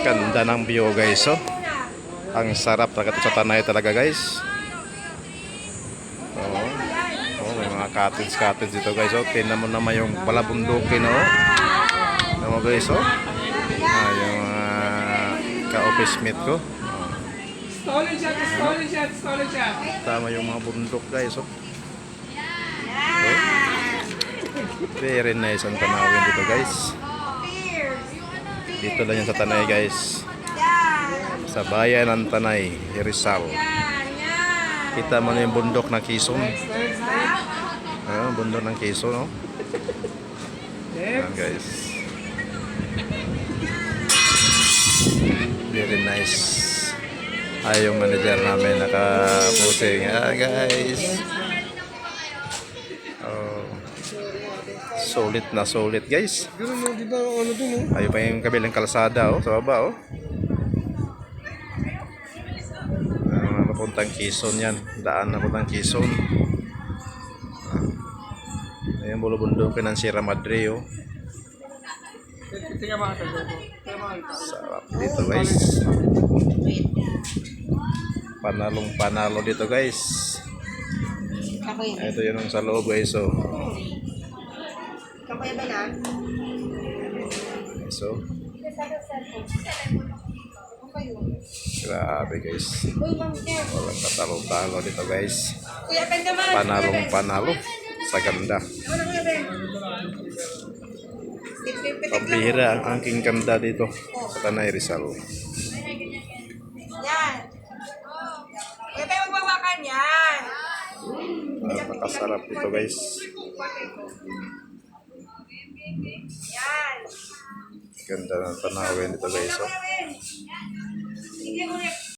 Ganda ng view guys, oh. Ang sarap talaga sa tanay talaga guys. Oo. Oh, may mga cottage cottage dito guys, oh. Tingnan mo naman yung balabundukin, oh. Tingnan mo guys, oh. Ah, yung uh, ka-office mate ko. Stolen shot, stolen shot, stolen shot. Tama yung mga bundok guys, oh. Oh. Very nice ang tanawin dito guys. Dito lang yan sa Tanay guys. Sa bayan ng Tanay, Rizal. Kita mo na yung bundok ng Quezon. Ah, bundok ng Quezon, no? Ayan guys. Very nice. Ay, yung manager namin nakaputing. Ah, guys. Solid na solid, guys. Ano? Ayun pa yung kabilang kalsada, oh, sa baba, oh. Ah, napuntang Quezon yan. Daan napuntang Quezon. Ah. Ayun, bulubundukin ng Sierra Madre, oh. Sarap dito, guys. Panalong panalo dito, guys. Ako yun. Ito yun ang sa loob, guys, oh. Kampaya ba na? So, grabe, guys. Uy, Ma'am Ken. Walang katalo-talo dito, guys. Kuya Ben naman. Panalong panalo sa ganda. Ano Kuya Ben? Pitik lang. Pabihira ang aking ganda dito sa Tanay Rizal. Napakasarap dito guys. Ganda ng tanawin dito guys. Oh.